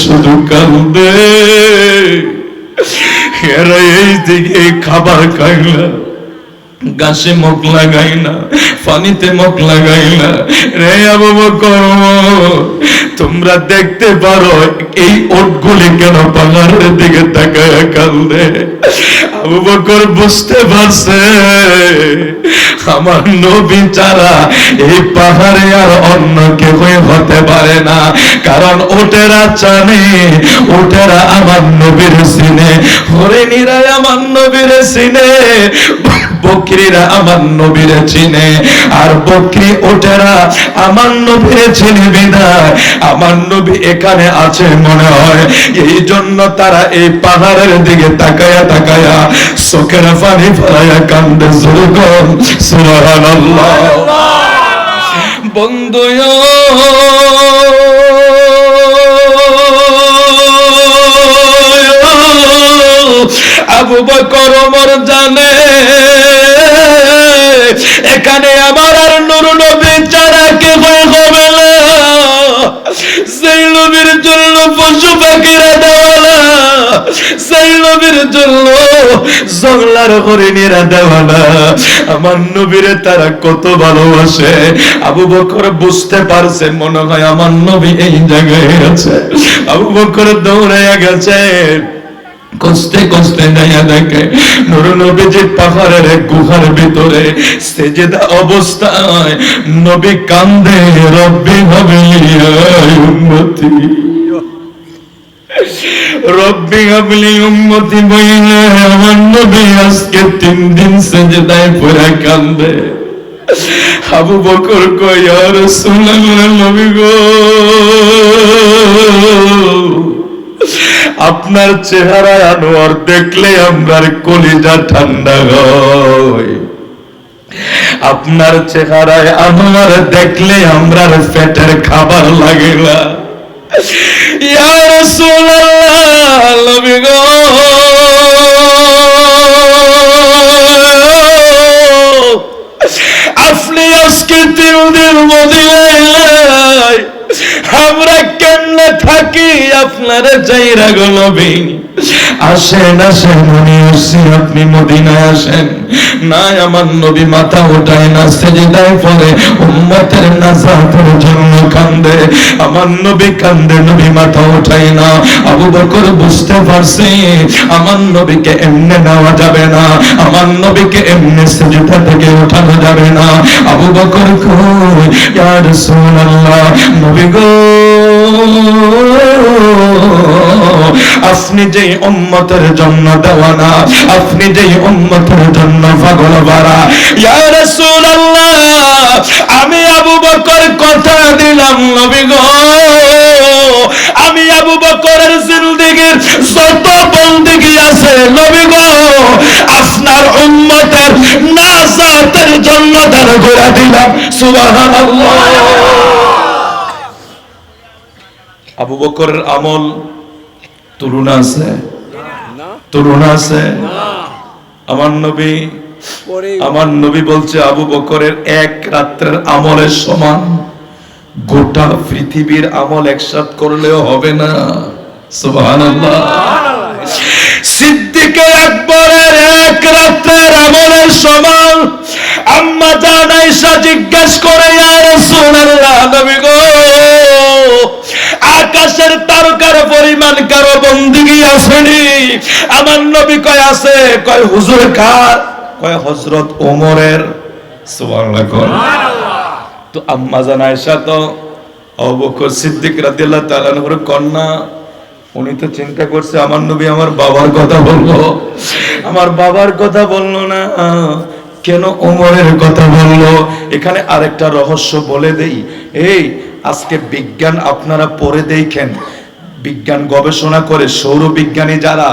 শুধু কান্দে এরা এই দিকে খাবার খাই না। গাছে মুখ লাগাই না, পানিতে মুখ লাগাই না। রে আবু তোমরা দেখতে পারো, এই ওটগুলি কেন পাহাড়ের দিকে তাকায় কান্দে আবু বকর বুঝতে পারছে, আমার নবী ছাড়া এই পাহাড়ে আর অন্য কেউই হতে পারে না। কারণ ওটেরা জানে ওটেরা আমার নবীর সিনে হরিণীরা আমার নবীর সিনে বকরিরা আমার নবীরে চিনে, আর বকরি ওটেরা আমার নবীরে চিনে বিদায়। আমার নবী এখানে আছে মনে হয় এই জন্য তারা এই পাহাড়ের দিকে তাকায়া তাকায়া চোখের পানি ফেলায়া কান্দে জুরগম সুবহানাল্লাহ। বন্ধু আবু বকর, ওমর জানে। এখানে আমার আর নুর নবী ছাড়া কে হবে না। সেই নবীর জন্য পশু পাখিরা দেওয়ালা। সেই নবীর জন্য জংলার হরিণীরা দেওয়ালা। আমার নবীরে তারা কত ভালোবাসে। আবু বকর বুঝতে পারছে, মনে হয় আমার নবী এই জায়গায় আছে। আবু বকর দৌড়াইয়া গেছে। কষ্টে কষ্টে যাইয়া দেখে নবীজি পাহাড়ের গুহার ভিতরে সেজেদা অবস্থায় নবী কান্দে, রব্বি হবে উন্নতি রব্বি হাবলি উম্মতি বইলে আমার নবী আজকে তিন দিন সেজেদায় পড়ে কান্দে। আবু বকর কই আর রাসূলুল্লাহ, নবী গো। আপনার চেহারা আনোয়ার দেখলে আমরার কলিজা ঠান্ডা হয়। আপনার চেহারায় আনোয়ার দেখলে আমরার পেটের খাবার লাগে না। আপনি আজকে তিন দিন মদিনায় আমরা কেমনে থাকি আপনার চাইরা গো আসেন আসেন উনি আসছি আপনি মদিনায় আসেন। না আমার নবী মাথা ওঠায় না, সেজদায় পড়ে, উম্মতের নাজাতের জন্য কান্দে। আমার নবী কান্দে, নবী মাথা ওঠায় না। আবু বকর বুঝতে পারছে, আমার নবীকে এমনি নেওয়া যাবে না, আমার নবীকে এমনি সেজদা থেকে ওঠানো যাবে না। আবু বকর কই ইয়া রাসূলুল্লাহ, নবী গো, আপনি যে উম্মতের জন্য দেওয়ানা আপনি যে উম্মতের জন্য পাগল বাড়া ইয়া রাসূলুল্লাহ আমি আবু বকর কথা দিলাম নবী গো। আমি আবু বকরের জিন্দেগীর যত বন্দেগী আছে নবী গো আপনার উম্মতের নাজাতের জন্য দান করে দিলাম। সুবহানাল্লাহ। আবু বকরের আমল তুলনা আছে? তুলনা আছে? আমার নবী আমার নবী বলছে, আবু বকরের এক রাত্রের আমলের সমান গোটা পৃথিবীর আমল একসাথ করলেও হবে না। সুবহানাল্লাহ। সিদ্দিকে আকবরের এক রাত্রের আমলের সমান আম্মা জান আয়েশা জিজ্ঞেস করে, ইয়া রাসূলুল্লাহ, নবী গো আকাশের পরিমাণ কারও বন্দিগি আসেনি। আমার নবী কয় আছে কয় হুজুর কার? কয় হযরত ওমরের। তো আম্মা জান তো আবু বকর সিদ্দিক কন্যা। উনি তো চিন্তা করছে আমার নবী আমার বাবার কথা বলল। আমার বাবার কথা বলল না কেন ওমরের কথা বলল? এখানে আরেকটা রহস্য বলে দেই। এই আজকে বিজ্ঞান আপনারা পড়ে দেখেন বিজ্ঞান গবেষণা করে সৌরবিজ্ঞানী যারা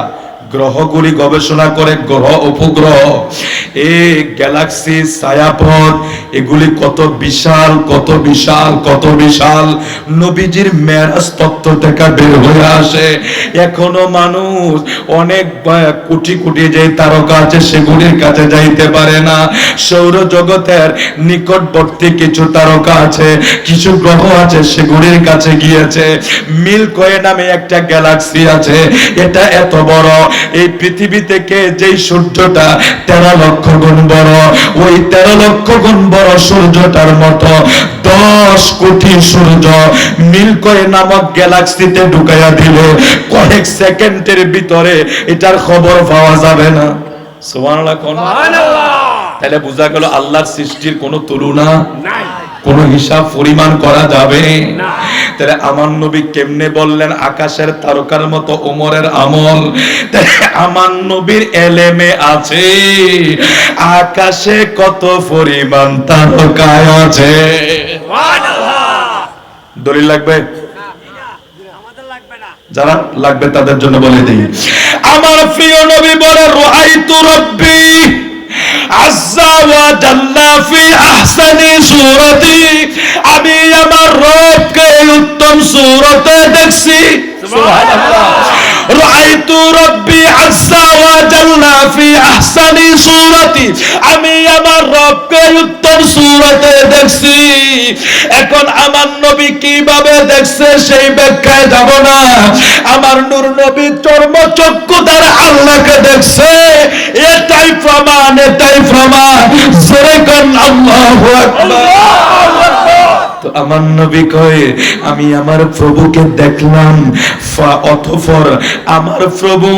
গ্রহগুলি গবেষণা করে গ্রহ উপগ্রহ। এই গ্যালাক্সি ছায়াপথ এগুলি কত বিশাল কত বিশাল কত বিশাল। নবীজির মেরাজ তত্ত্ব থেকে বের হয়ে আসে। এখনও মানুষ অনেক কোটি কোটি যে তারকা আছে, সেগুলির কাছে যাইতে পারে না। সৌর জগতের নিকটবর্তী কিছু তারকা আছে, কিছু গ্রহ আছে, সেগুলির কাছে গিয়েছে। মিল্কওয়ে নামে একটা গ্যালাক্সি আছে, এটা এত বড় এই পৃথিবী থেকে যেই সূর্যটা তেরো লক্ষ গুণ বড় ওই তেরো লক্ষ গুণ বড় সূর্যটার মতো দশ কোটি সূর্য মিল্কওয়ে নামক গ্যালাক্সিতে ঢুকাইয়া দিলে কয়েক সেকেন্ডের ভিতরে এটার খবর পাওয়া যাবে না। সুবহানাল্লাহ কোন? তাহলে বোঝা গেল আল্লাহর সৃষ্টির কোনো তুলনা কোন হিসাব পরিমাণ করা যাবে? তাহলে আমার নবী কেমনে বললেন? আকাশের তারকার মতো ওমরের আমল। আমার নবীর এলেমে আছে। আকাশে কত পরিমাণ তারকায় আছে। দলিল লাগবে? যারা লাগবে তাদের জন্য বলে দিই। আমার প্রিয় নবী বলে রুআইতু রব্বি আজ্জা ওয়া জাল্লা ফি আহসানি সূরতি আমি আমার রবকে উত্তম সূরতে দেখছি সুবহানাল্লাহ রব্বি আজ্জা ওয়া জাল্লা ফি আহসানি সূরতি। আমি আমার রবকে উত্তম সূরতে দেখছি। এখন আমার নবী কীভাবে দেখছে সেই ব্যাখ্যায় যাব না। আমার নূর নবী চর্মচক্ষু দ্বারা আল্লাহকে দেখছে। এটাই প্রমাণ এটাই প্রমাণ। জোরে আল্লাহু আকবার। আমার নবী কয়ে, আমি আমার প্রভুকে দেখলাম। অতঃপর আমার প্রভু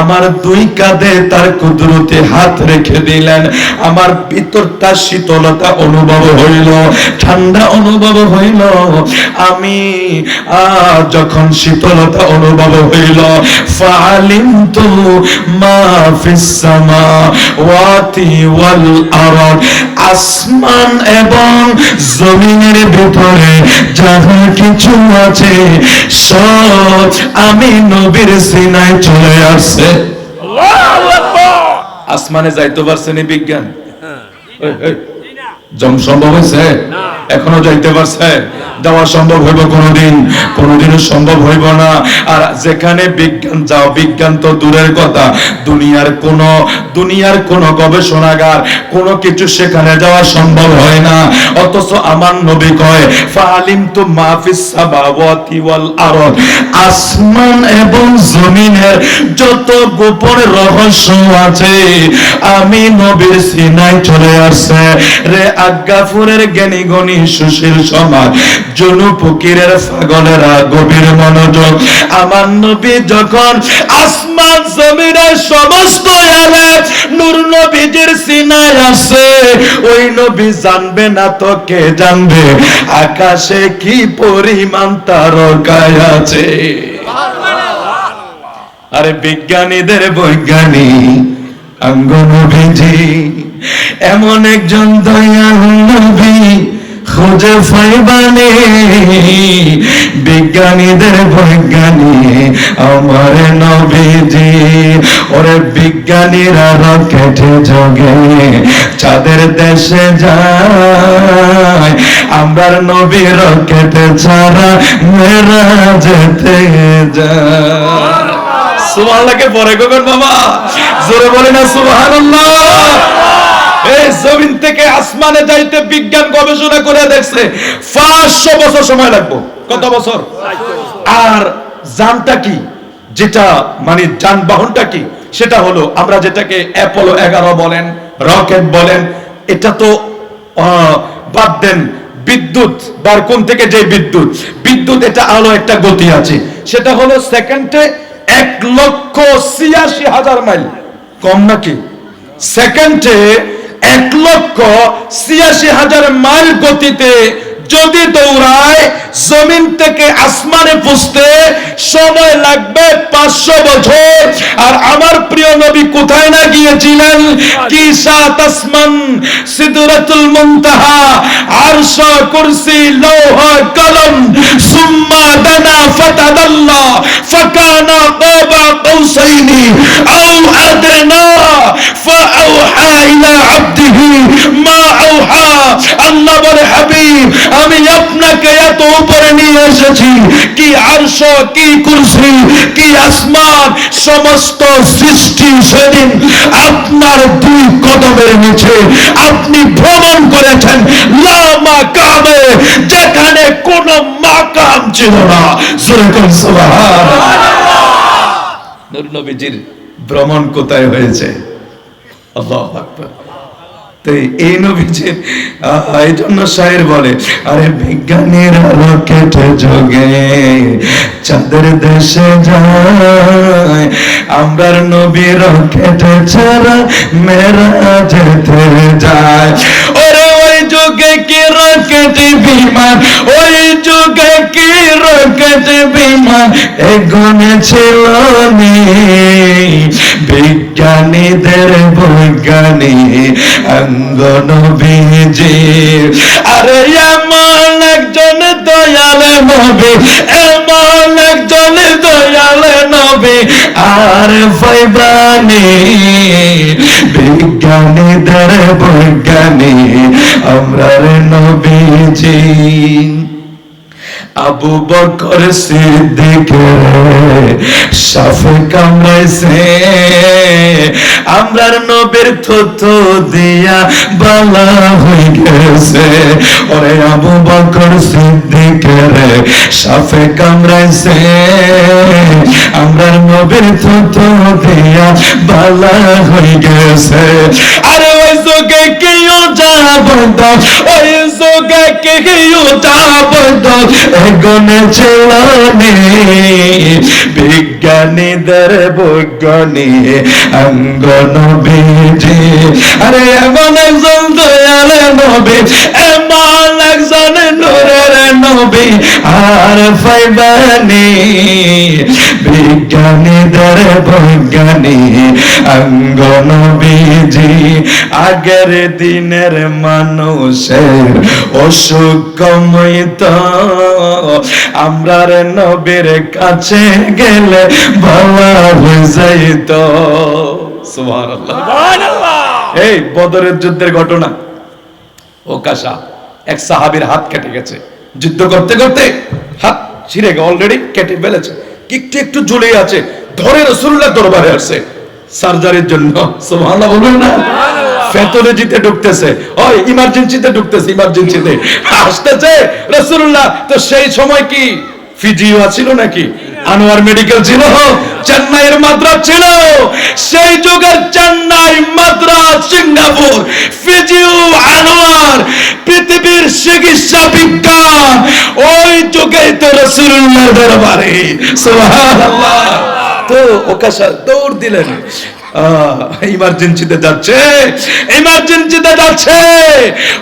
আমার দুই কাঁধে তার কুদরতে হাত রেখে দিলেন। আমার ভিতরটা শীতলতা অনুভব হইল, ঠান্ডা অনুভব হইল। আমি যখন শীতলতা অনুভব হইল ফালিম তু মা ওয়াল আসমান এবং জমিনের ভিতরে যাহা কিছু আছে সব আমি নবীর সিনায় চলে আসছে। আসমানে যাইতে পারছেন বিজ্ঞান? এই, জম সম্ভব হয়েছে? এখনও যাইতে পারছে? যাওয়া সম্ভব হইব কোনোদিন? কোনোদিনও সম্ভব হইব না। আর যেখানে বিজ্ঞান, যাও, বিজ্ঞান তো দূরের কথা। দুনিয়ার কোন দুনিয়ার কোন গবেষণাগার, কোনো কিছু সেখানে যাওয়া সম্ভব হয় না। অথচ আমার নবী কয় ফালিম তো মাফিস সামাওয়াতি ওয়াল আরদ। আসমান এবং জমিনের যত গোপন রহস্য আছে, আমি নবীর সিনায় চলে আসছে। রে আজ্ঞাফুরের জ্ঞানী গণী সুশীল সমাজ জনু ফকিরের পাগলেরা গভীর মনোযোগ। আমার নবী যখন আসমান জমিনের সমস্ত নূর নবীজির ওই নবী জানবে না তো কে জানবে, আকাশে কি পরিমাণ তারকায় আছে। আরে বিজ্ঞানীদের বৈজ্ঞানিক, অঙ্গনবীজি, এমন একজন দয়াল নবী খুঁজে ফাইবানে বিজ্ঞানীদের বৈজ্ঞানিক আমার নবীজি। ওরে বিজ্ঞানীরা রকেটে যোগে চাঁদের দেশে যায়। আমরা নবী রকেটে ছাড়া মেরা যেতে যায়। সুবহানাল্লাহকে পরে কবেন বাবা। জোরে বলে না, সুবহানাল্লাহ। এই জমিন থেকে আসমানে যাইতে বিজ্ঞান গবেষণা করে দেখছে, পাঁচশো বছর সময় কত বছর? আর যানটা কি? যেটা মানে যানবাহনটা কি? সেটা হলো, আমরা যেটাকে অ্যাপোলো এগারো বলেন রকেট বলেন, এটা তো বাদ দেন, বিদ্যুৎ, বার কোন থেকে যে বিদ্যুৎ? বিদ্যুৎ এটা আলো একটা গতি আছে। সেটা হলো সেকেন্ডে এক লক্ষ ছিয়াশি হাজার মাইল। কম নাকি? সেকেন্ডে এক লক্ষ ছিয়াশি হাজার মাইল গতিতে যদি দৌড়ায়, জমিন থেকে আসমানে পুষতে সময় লাগবে পাঁচশো বছর। আর আমার প্রিয় নবী কোথায় না গিয়েছিলেন? কি সাত আসমান? সিদরাতুল মুনতাহা, আরশ কুরসি, লৌহ কলম, সুম্মা দানা ফাতাদাল্লা, ফাকানা কাবা কৌসাইনি, আও আদনা ফাআউহা ইলা আবদিহি, মা আউহা আল্লাহ বলে হাবিব আমি আপনাকে এত উপরে নিয়ে এসেছি। কি আরশ, কি কুরসি, কি আসমান, সমস্ত সৃষ্টি সেদিন আপনার দুই কদমের নিচে। আপনি ভ্রমণ করেছেন লামা কামে যেখানে কোন মাকাম ছিল না। যেরকম নূর নবীজির ভ্রমণ কোথায় হয়েছে? আল্লাহু আকবার। তো এই নবীজির এই জন্য বলে, আরে বিজ্ঞানীরা রকেট যোগে, চাঁদের দেশে যায়, আমরার নবী রকেট ছাড়া মেরা যেতে যায়। ওরে যুগে কি রকেট বিমান? ওই যুগে কি রকেট বিমান? এগোনে ছিল বিজ্ঞানীদের বৈজ্ঞানিক অঙ্গন বীজে। আরে এমন একজন দয়াল নবী, এমন একজন দয়াল নবী। আর ফাইবানি বিজ্ঞানীদের বৈজ্ঞানিক আমরা নবীজি আবু বকর সিদ্দিক সাফে কামড়াইছে আমরার নবীর থুতু দিয়া বালা গেছে। ওরে আবু বকর সাফে কামড়াইছে আমরার নবীর থুতু দিয়া বালা হয়ে গেছে। আরে যোগে কেউ যাব ওই যোগে কেউ যাব এগনে ছেলানে, বিজ্ঞানীদের বৈজ্ঞানী অঙ্গন বীজে আরে এমন একজন দয়াল নবে, এমন একজন নূরের নবী আর ফাইবানি বিজ্ঞানীদের বৈজ্ঞানী অঙ্গন বীজি আগের দিনের মানুষের অসুখ কমিত আমরার নবীর কাছে গেলে ভালো হয়ে যাইত। এই বদরের যুদ্ধের ঘটনা। ও কাশা এক সাহাবীর হাত কেটে গেছে। যুদ্ধ করতে করতে হাত ছিঁড়ে গে অলরেডি কেটে ফেলেছে। একটু একটু ঝুলে আছে। ধরে রসুল্লাহ দরবারে আসছে। সার্জারির জন্য সুবহানাল্লাহ বলবেন না? জিতে ঢুকতেছে। ওই ইমার্জেন্সিতে ঢুকতেছে ইমার্জেন্সিতে আসতেছে রসুল্লাহ তো সেই সময় কি? ফিজিও ছিল নাকি? আনোয়ার মেডিকেল ছিল, চেন্নাইয়ের মাদ্রাস ছিল, সেই যুগের চেন্নাই মাদ্রাস সিঙ্গাপুর ফিজিও আনোয়ার, পৃথিবীর চিকিৎসা বিজ্ঞান, ওই যুগেই তো রসুল্লাহ দরবারে। সুবহানাল্লাহ। তো দৌড় দিলেন। ইমার্জেন্সিতে যাচ্ছে। ইমার্জেন্সিতে যাচ্ছে।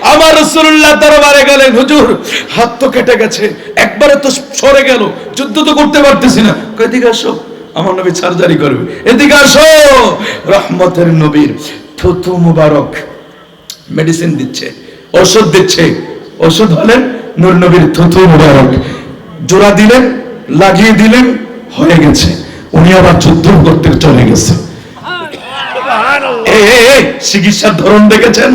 আমার রসুল্লাহ দরবারে গেলেন হুজুর, হাত তো কেটে গেছে। একবারে তো সরে গেল। যুদ্ধ তো করতে পারতেছি না। এদিকে আসো। আমার নবী সার্জারি করবে। এদিকে আসো। রহমতের নবীর থুথু মুবারক মেডিসিন দিচ্ছে ওষুধ দিচ্ছে। ওষুধ হলেন নূর নবীর থুথু মুবারক। জোড়া দিলেন, লাগিয়ে দিলেন, হয়ে গেছে। উনি আবার যুদ্ধ করতে চলে গেছে। চিকিৎসার ধরন দেখেছেন?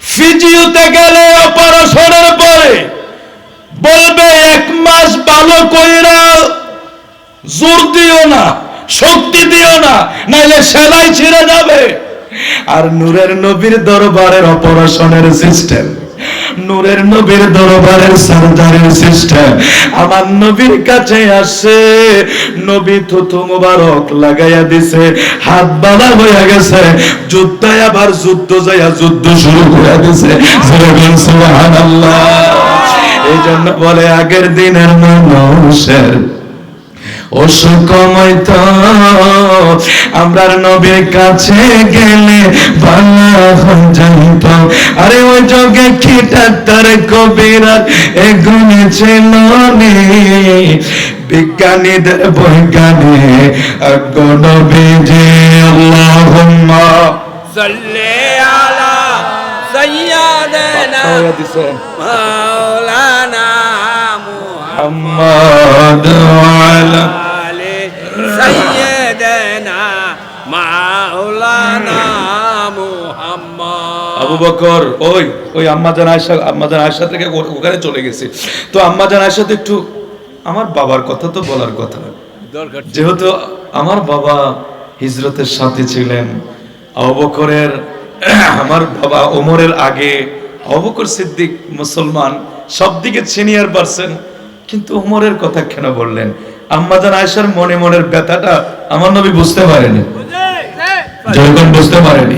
ফিজিওতে গেলে অপারেশনের পরে বলবে, এক মাস ভালো কইরা জোর দিও না, শক্তি দিও না, নাইলে সেলাই ছিঁড়ে যাবে। আর নূরের নবীর দরবারের অপারেশনের সিস্টেম। নূরের নবীর দরবারের সরদারের সিস্টার আমার নবীর কাছে আসে, নবী থুতু মুবারক লাগাইয়া দিছে, হাত বাঁধা হইয়া গেছে, যুদ্ধায় আবার যুদ্ধ যাইয়া যুদ্ধ শুরু করে দিছে। সুবহানাল্লাহ। এই জন্য বলে, আগের দিনের মানুষের অসুকময় তো নবীর কাছে গেলে বালা আরে ওই যোগে খিটা তার এগুনে ছিল বিজ্ঞানীদের বৈজ্ঞানে মাওলানা মুহাম্মদ আলা আবু বকর ওই ওই আম্মাজান আয়সা আম্মাজান আয়সা থেকে ওখানে চলে গেছে। তো আম্মাজান আয়সা তো একটু আমার বাবার কথা তো বলার কথা। যেহেতু আমার বাবা হিজরতের সাথে ছিলেন আবু বকরের আমার বাবা ওমরের আগে আবু বকর সিদ্দিক মুসলমান সব দিকে সিনিয়র পারসন কিন্তু ওমরের কথা কেন বললেন? আম্মাজান আয়সার মনে মনের ব্যথাটা আমার নবী বুঝতে পারেনি। যখন বুঝতে পারেনি।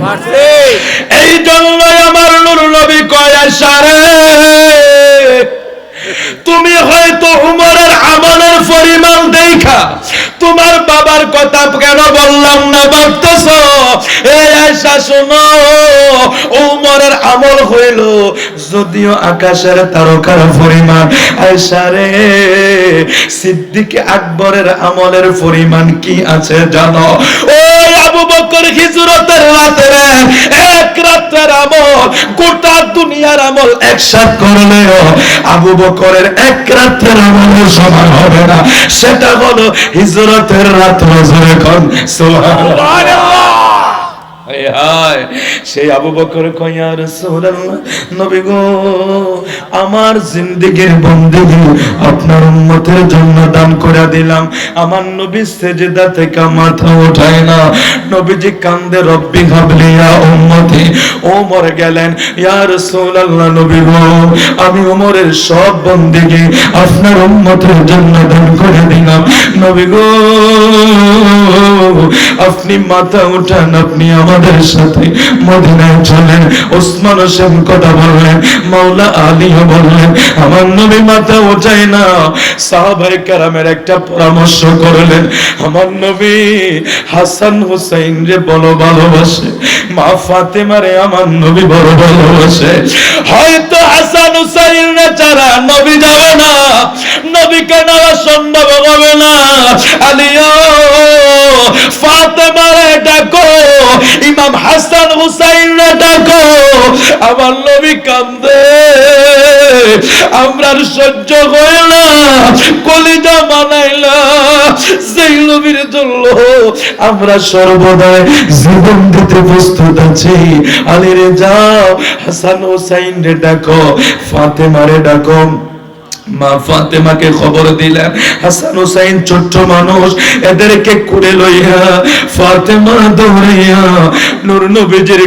এই জন্যই আমার নুর নবী কয় আয়সারে তুমি হয়তো উমরের আমলের পরিমাণ দেখা। তোমার বাবার কথা কেন বললাম না ভাবতেছ? এই আয়সা শোনো উমরের আমল হইল যদিও আকাশের তারকার পরিমাণ। আয়সা রে সিদ্দিক আকবরের আমলের পরিমাণ কি আছে জানো? ওই আবু হিজরতের রাতে এক রাতের আমল, গোটা দুনিয়ার আমল একসাথ করলেও আবু বকরের এক রাতের আমল সমান হবে না। সেটা হলো হিজরতের রাত রজরে কন সুবহানাল্লাহ। সেই আবু বকর নবী গো, আমার আপনার জন্য দান করে দিলাম। আমার নবী থেকে মাথা না। নবীজি কান্দে, রব্বি গেলেন, ইয়া রাসূলুল্লাহ, নবী গো, আমি ওমরের সব বন্দেগী আপনার উম্মতের জন্য দান করে দিলাম। নবী গো, আপনি মাথা উঠান, আপনি আমাদের সাথে মদিনায় চলেন। ওসমান হোসেন কথা বললেন, মাওলা আলীও বললেন, আমার নবী মাথা ওঠাই না। সাহাবাই কারামের একটা পরামর্শ করলেন, আমার নবী হাসান হুসাইন রে বড় ভালোবাসে, মা ফাতেমারে আমার নবী বড় ভালোবাসে। হয়তো হাসান হুসাইন রে ছাড়া নবী যাবে না নবীকে নেওয়া সম্ভব হবে না? আলিয়া ফাতেমারে ডাকো ইমাম হাসান হুসাইন রে ডাকো, আমার নবী কান্দে। আমরা সহ্য হয় না, কলিজা মানাইলা। সেই নবীর জন্য আমরা সর্বদাই জীবন দিতে প্রস্তুত আছি। আলী রে যাও, হাসান হুসাইন রে ডাকো, ফাতেমারে ডাকো। মা ফাতেমাকে খবর দিলেন মানুষ, এদেরকে কুড়ে লইয়া ফাতেমা দৌড়াইয়া নূর নবীজির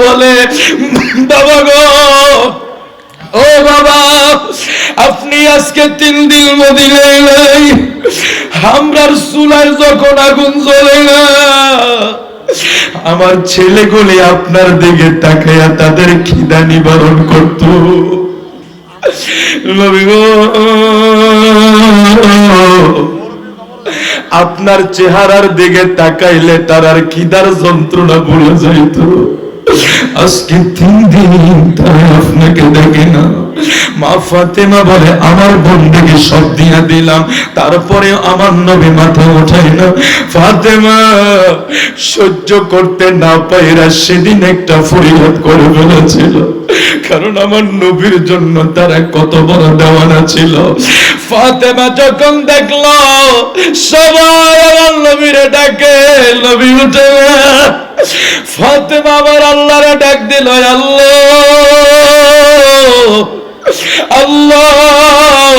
বলে ও বাবা, আপনি আজকে তিন দিন নাই আমরার চুলার যখন আগুন জ্বলে না আমার ছেলেগুলি আপনার দিকে তাকাইয়া তাদের খিদা নিবারণ করত। আপনার চেহারার দিকে তাকাইলে তার আর খিদার যন্ত্রণা ভুলে যাইত। আজকে তিন দিন আপনাকে দেখে না। মা ফাতেমা বলে, আমার বন্ধুকে সব দিয়া দিলাম, তারপরে আমার নবী মাথা ওঠাই না। ফাতেমা, সহ্য করতে না পাইরা সেদিন একটা ফরিয়াদ করে ফেলেছিল। কারণ আমার নবীর জন্য তারা কত বড় দেওয়ানা ছিল। ফাতেমা যখন দেখল, সবাই আমার নবীরে ডাকে, নবী উঠে। ফাতেমা আবার আল্লাহরে ডাক দিল আল্লাহ আল্লাহ,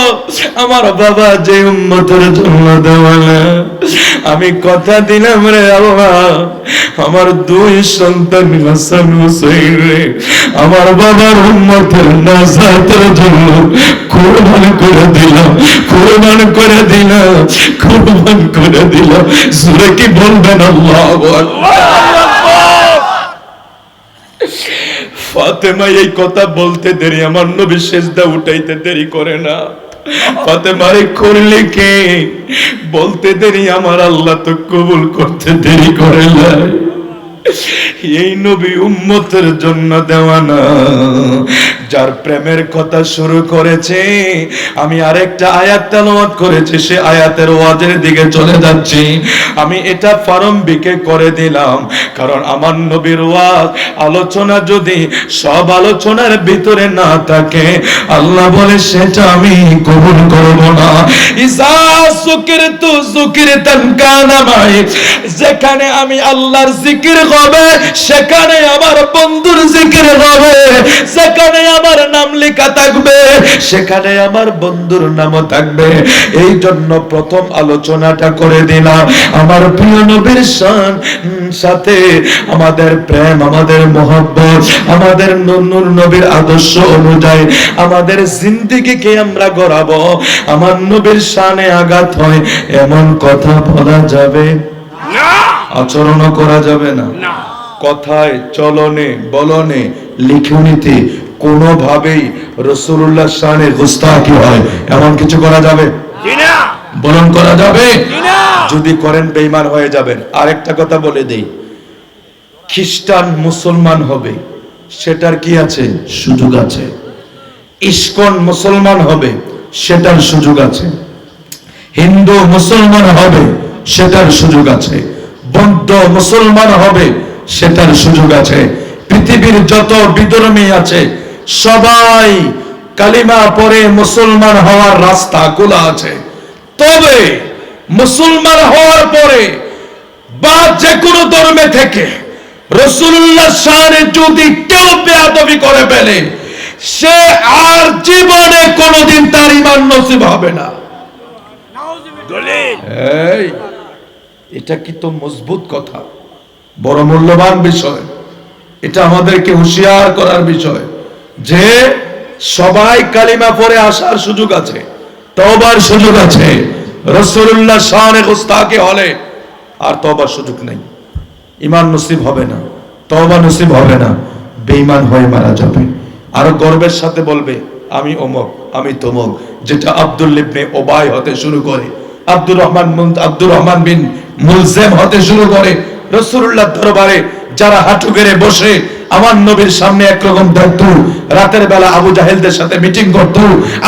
আমার বাবা যে উম্মতের জন্য দেওয়ালে আমি কথা দিলাম রে আল্লাহ। আমার দুই সন্তান হাসান হুসাইন রে। আমার বাবার উম্মতের নাজাতের জন্য কোরবান করে দিলাম, কোরবান করে দিলাম, কোরবান করে দিলাম। সুরে কি বলবেন আল্লাহ? ফাতেমা এই কথা বলতে দেরি, আমার নবী সেজদা উঠাইতে দেরি করে না। ফাতেমারে করলে কে? বলতে দেরি, আমার আল্লাহ তো কবুল করতে দেরি করে এই নবী উম্মতের জন্য দেওয়া না। যার প্রেমের কথা শুরু করেছে, আমি আরেকটা আয়াত তেলাওয়াত করেছি, সে আয়াতের ওয়াজের দিকে চলে যাচ্ছি। আমি এটা প্রারম্ভিকে করে দিলাম, কারণ আমার নবীর ওয়াজ, আলোচনা যদি সব আলোচনার ভিতরে না থাকে, আল্লাহ বলে, সেটা আমি কবুল করব না। ইসা সুকির তু সুকির তানকানা মাই, যেখানে আমি আল্লাহর জিকির হবে, সেখানে আমার বন্ধুর জিকির হবে সেখানে আমার নাম লেখা থাকবে সেখানে আমার বন্ধুর নামও থাকবে। এই জন্য প্রথম আলোচনাটা করে দিলাম। আমার প্রিয় নবীর শান সাথে আমাদের প্রেম আমাদের মহব্বত আমাদের নূর নবীর আদর্শ অনুযায়ী আমাদের জিন্দিগিকে আমরা গড়াবো। আমার নবীর শানে আঘাত হয় এমন কথা বলা যাবে? না। আচরণও করা যাবে না। কথায় চলনে বলনে লিখনিতে কোনোভাবেই রসুল্লাহ শানে গুস্তাকি হয়। এমন কিছু করা যাবে? বলন করা যাবে? যদি করেন বেইমান হয়ে যাবেন। আরেকটা কথা বলে দেই। খ্রিস্টান মুসলমান হবে সেটার কি আছে? সুযোগ আছে। ইস্কন মুসলমান হবে সেটার সুযোগ আছে। হিন্দু মুসলমান হবে সেটার সুযোগ আছে। বৌদ্ধ মুসলমান হবে সেটার সুযোগ আছে। পৃথিবীর যত বিধর্মী আছে সবাই কালিমা পরে মুসলমান হওয়ার রাস্তা খোলা আছে। তবে মুসলমান হওয়ার পরে বা যে কোনো ধর্মে থেকে রসুল্লাহ শানে যদি কেউ বেয়াদবি করে ফেলে সে আর জীবনে কোনোদিন তার ইমান নসিব হবে না। এটা কি তো মজবুত কথা। বড় মূল্যবান বিষয়। এটা আমাদেরকে হুঁশিয়ার করার বিষয়। যে সবাই কালিমা পরে আসার সুযোগ আছে তবার সুযোগ আছে রসুল্লাহ শানে গোস্তাকে হলে আর তবার সুযোগ নেই। ইমান নসিব হবে না তবা নসিব হবে না, বেঈমান হয়ে মারা যাবে। আর গর্বের সাথে বলবে, আমি অমক, আমি তমক, যেটা আব্দুল ইবনে ওবাই হতে শুরু করে, আব্দুর রহমান আব্দুর রহমান বিন মুলজেম হতে শুরু করে রসুল্লাহ দরবারে যারা হাঁটু গেড়ে বসে আমার নবীর সামনে একরকম থাকতো রাতের বেলা আবু জাহেলদের সাথে মিটিং করত।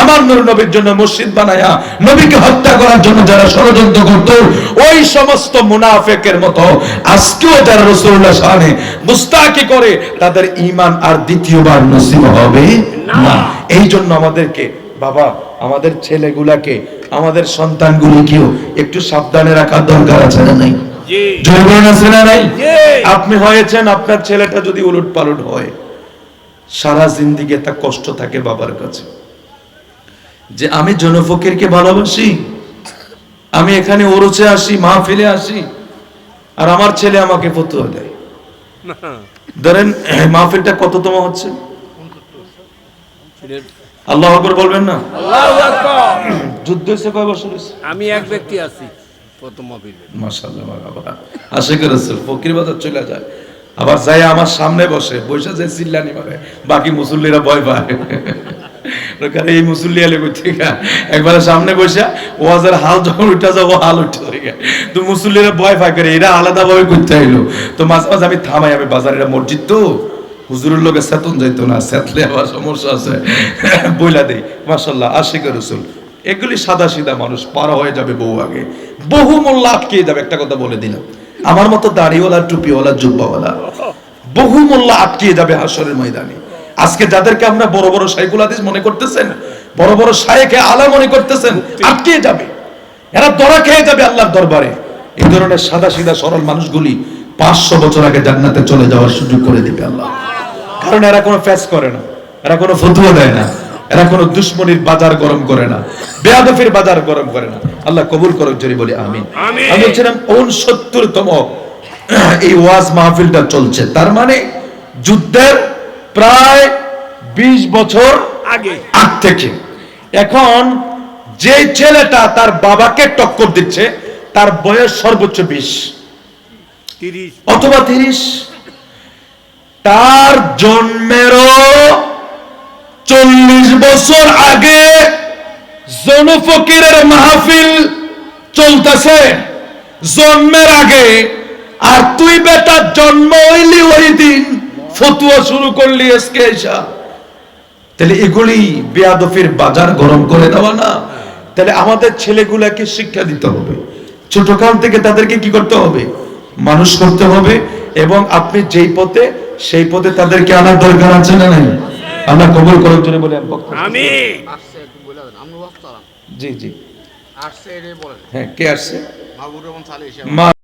আমার নূর নবীর জন্য মসজিদ বানায়া নবীকে হত্যা করার জন্য যারা ষড়যন্ত্র করত ওই সমস্ত মুনাফেকের মতো আজকেও যারা রসুল্লাহ সামনে মুস্তাকি করে তাদের ইমান আর দ্বিতীয়বার নসিব হবে না। এই জন্য আমাদেরকে বাবা আমাদের ছেলেগুলাকে আমাদের সন্তানগুলিকেও একটু সাবধানে রাখার দরকার আছে না নাই? জি। আছে না নাই? আপনি হয়েছেন আপনার ছেলেটা যদি উলট পালট হয় সারা জিন্দিগে তা কষ্ট থাকে বাবার কাছে। যে আমি জনফকিরকে ভালোবাসি আমি এখানে ওরচে আসি মাহফিলে আসি আর আমার ছেলে আমাকে ফতুয়া দেয়। ধরেন মাহফিলটা কততম হচ্ছে? আল্লাহ আকবর বলবেন না? যুদ্ধ হয়েছে কয় বছর আমি এক ব্যক্তি আছি। সামনে বসে বসে বসে, ওয়াজের হাল যখন উঠে যাব হাল উঠে তো মুসল্লিরা ভয় পায় করে এরা আলাদা ভাবে করতে আইলো। তো মাঝে মাঝে আমি থামাই, আমি বাজারের মসজিদ তো, হুজুরের লোকে সেতন যাইতো না, সেতলে আবার সমস্যা আছে। বইলা দেই মাশাল্লাহ আশিক রসুল। এগুলি সাদা সিধা মানুষ, পার হয়ে যাবে বহু আগে। বহু মোল্লা আটকে যাবে একটা কথা বলে দিলাম। আমার মতো দাড়িওয়ালা, টুপিওয়ালা, জুব্বাওয়ালা বহু মোল্লা আটকে যাবে হাসরের ময়দানে? আজকে যাদেরকে আমরা বড় বড় শাইকুল হাদিস মনে করতেছেন, বড় বড় শায়েখে আলা মনে করতেছেন আটকে যাবে? এরা দরা খেয়ে যাবে আল্লাহর দরবারে। এই ধরনের সাদা সিধা সরল মানুষগুলি পাঁচশো বছর আগে জান্নাতে চলে যাওয়ার সুযোগ করে দিবে আল্লাহ। কারণ এরা কোনো ফ্যাস করে না, এরা কোনো ফতুয়া দেয় না। এরা কোনো দুশ্মনির বাজার গরম করে না বেয়াদফির বাজার গরম করে না। আল্লাহ কবুল করুক যদি বলি আমিন। আমিন। আমি বলছিলাম উনসত্তরতম এই ওয়াজ মাহফিলটা চলছে। তার মানে যুদ্ধের প্রায় বিশ বছর আগে। আগ থেকে। এখন যে ছেলেটা তার বাবাকে টক্কর দিচ্ছে তার বয়স সর্বোচ্চ বিশ। অথবা তিরিশ। তার জন্মেরও চল্লিশ বছর আগে জনফকিরের মাহফিল চলতেছে। জন্মের আগে। আর তুই বেটা জন্ম হইলি ওই দিন। ফতুয়া শুরু করলি আজকে এসা। তাহলে এগুলি বেয়াদফির বাজার গরম করে দেওয়া না। তাহলে আমাদের ছেলেগুলাকে শিক্ষা দিতে হবে। ছোটকাল থেকে তাদেরকে কি করতে হবে? মানুষ করতে হবে। এবং আপনি যেই পথে, সেই পথে তাদেরকে আনার দরকার আছে না নাই? আমরা কবুল করার জন্য বলে আমি বক্তব্য- আমি আসছে একটু বলে দেন আমি বসতাম জি জি। আসছে এটাই বলেন। হ্যাঁ কে আসছে?